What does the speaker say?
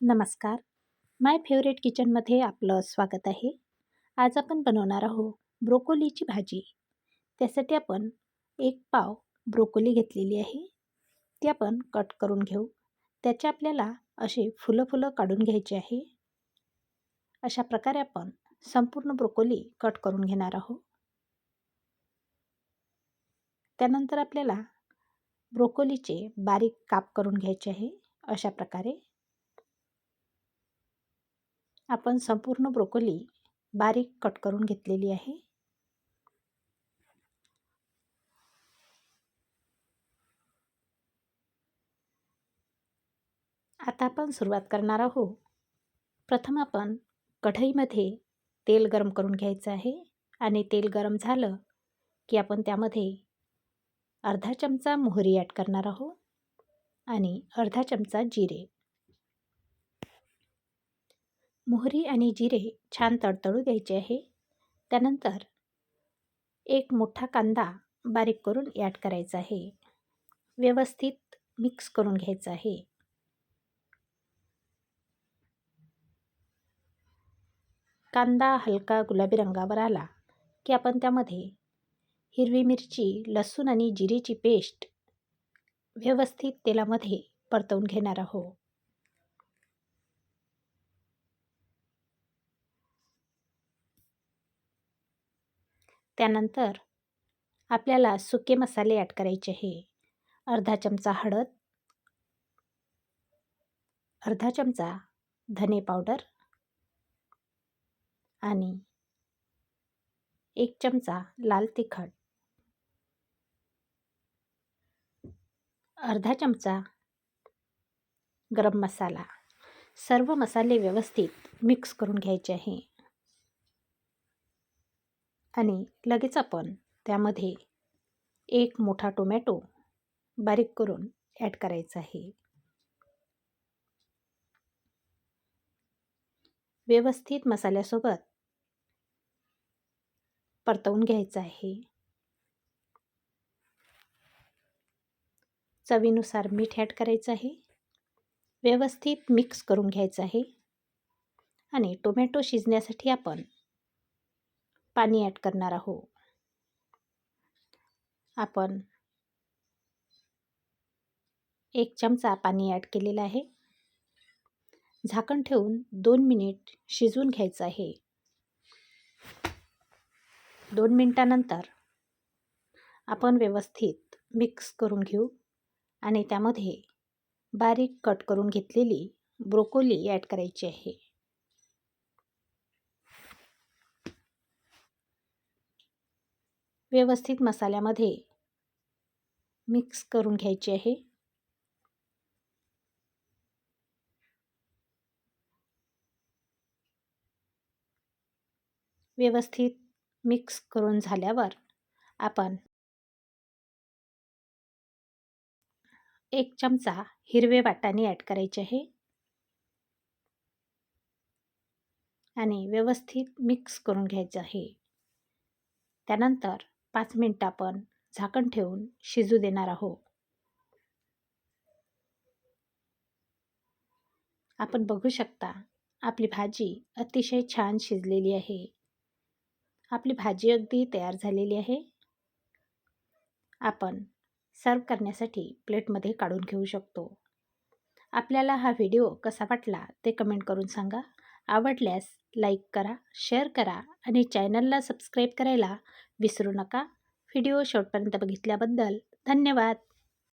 नमस्कार. माय फेवरेट किचनमध्ये आपलं स्वागत आहे. आज आपण बनवणार आहोत ब्रोकोलीची भाजी. त्यासाठी आपण एक पाव ब्रोकोली घेतलेली आहे. ती आपण कट करून घेऊ. त्याचे आपल्याला असे फुलं फुलं काढून घ्यायचे आहे. अशा प्रकारे आपण संपूर्ण ब्रोकोली कट करून घेणार आहोत. त्यानंतर आपल्याला ब्रोकोलीचे बारीक काप करून घ्यायचे आहे. अशा प्रकारे आपण संपूर्ण ब्रोकोली बारीक कट करून घेतलेली आहे. आता आपण सुरुवात करणार आहोत. प्रथम आपण कढईमध्ये तेल गरम करून घ्यायचं आहे आणि तेल गरम झालं की आपण त्यामध्ये अर्धा चमचा मोहरी ॲड करणार आहोत आणि अर्धा चमचा जिरे. मोहरी आणि जिरे छान तडतडू द्यायचे आहे. त्यानंतर एक मोठा कांदा बारीक करून ॲड करायचा आहे. व्यवस्थित मिक्स करून घ्यायचं आहे. कांदा हलका गुलाबी रंगावर आला की आपण त्यामध्ये हिरवी मिरची लसूण आणि जिरेची पेस्ट व्यवस्थित तेलामध्ये परतवून घेणार आहोत. त्यानंतर आपल्याला सुके मसाले ॲड करायचे आहे. अर्धा चमचा हळद अर्धा चमचा धने पावडर आणि एक चमचा लाल तिखट. अर्धा चमचा गरम मसाला. सर्व मसाले व्यवस्थित मिक्स करून घ्यायचे आहे. आणि लगेच आपण त्यामध्ये एक मोठा टोमॅटो बारीक करून ॲड करायचा आहे. व्यवस्थित मसाल्यासोबत परतवून घ्यायचं आहे. चवीनुसार मीठ ॲड करायचं आहे. व्यवस्थित मिक्स करून घ्यायचं आहे. आणि टोमॅटो शिजण्यासाठी आपण पाणी ॲड करणार आहोत आपण एक चमचा पाणी ॲड केलेलं आहे. झाकण ठेवून दोन मिनिट शिजवून घ्यायचं आहे. दोन मिनटानंतर आपण व्यवस्थित मिक्स करून घेऊ आणि त्यामध्ये बारीक कट करून घेतलेली ब्रोकोली ॲड करायची आहे. व्यवस्थित मसाल्यामध्ये मिक्स करून घ्यायची आहे. व्यवस्थित मिक्स करून झाल्यावर आपण एक चमचा हिरवे वाटाणे ॲड करायचे आहे. आणि व्यवस्थित मिक्स करून घ्यायचं आहे. त्यानंतर पाच मिनटं आपण झाकण ठेवून शिजू देणार आहोत. आपण बघू शकता आपली भाजी अतिशय छान शिजलेली आहे. आपली भाजी अगदी तयार झालेली आहे. आपण सर्व करण्यासाठी प्लेटमध्ये काढून घेऊ शकतो. आपल्याला हा व्हिडिओ कसा वाटला ते कमेंट करून सांगा. आवडल्यास लाईक करा शेअर करा आणि चॅनलला सबस्क्राईब करायला विसरू नका. व्हिडिओ शेवटपर्यंत बघितल्याबद्दल धन्यवाद.